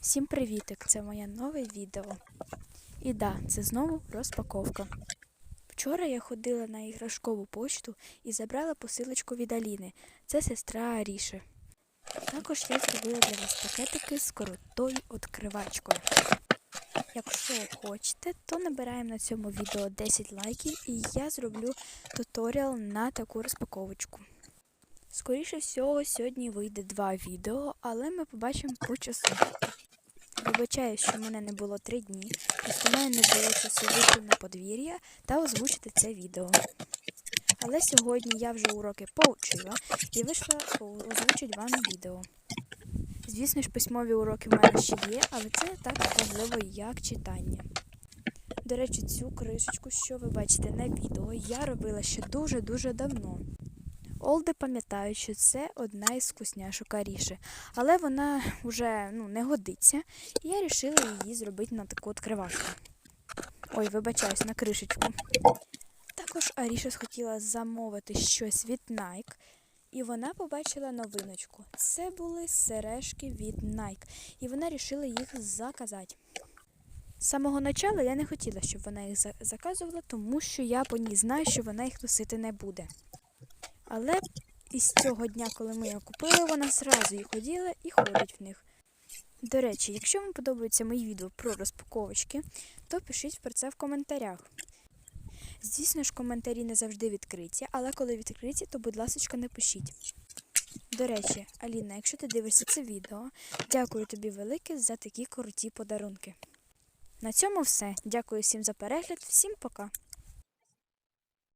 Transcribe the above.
Всім привітик! Це моє нове відео. І да, це знову розпаковка. Вчора я ходила на іграшкову почту і забрала посилочку від Аліни. Це сестра Аріші. Також я зробила для вас пакетики з коротою відкривачкою. Якщо хочете, то набираємо на цьому відео 10 лайків і я зроблю туторіал на таку розпаковочку. Скоріше всього, сьогодні вийде два відео, але ми побачимо по часу. Вибачаю, що мене не було три дні, просто в мене не було часу вийти на подвір'я та озвучити це відео. Але сьогодні я вже уроки поучила і вийшла озвучити вам відео. Звісно ж, письмові уроки в мене ще є, але це так важливо, як читання. До речі, цю кришечку, що ви бачите на відео, я робила ще дуже-дуже давно. Олди пам'ятають, що це одна із вкусняшок Аріші, але вона вже ну, не годиться, і я вирішила її зробити на таку відкривашку. Ой, вибачаюсь, на кришечку. Також Аріша схотіла замовити щось від Nike, і вона побачила новиночку. Це були сережки від Nike, і вона вирішила їх заказати. З самого начала я не хотіла, щоб вона їх заказувала, тому що я по ній знаю, що вона їх носити не буде. Але із цього дня, коли ми її купили, вона зразу їх оділа і ходить в них. До речі, якщо вам подобаються мої відео про розпаковочки, то пишіть про це в коментарях. Звісно ж, коментарі не завжди відкриті, але коли відкриті, то, будь ласка, не пишіть. До речі, Аліна, якщо ти дивишся це відео, дякую тобі велике за такі круті подарунки. На цьому все. Дякую всім за перегляд, всім пока!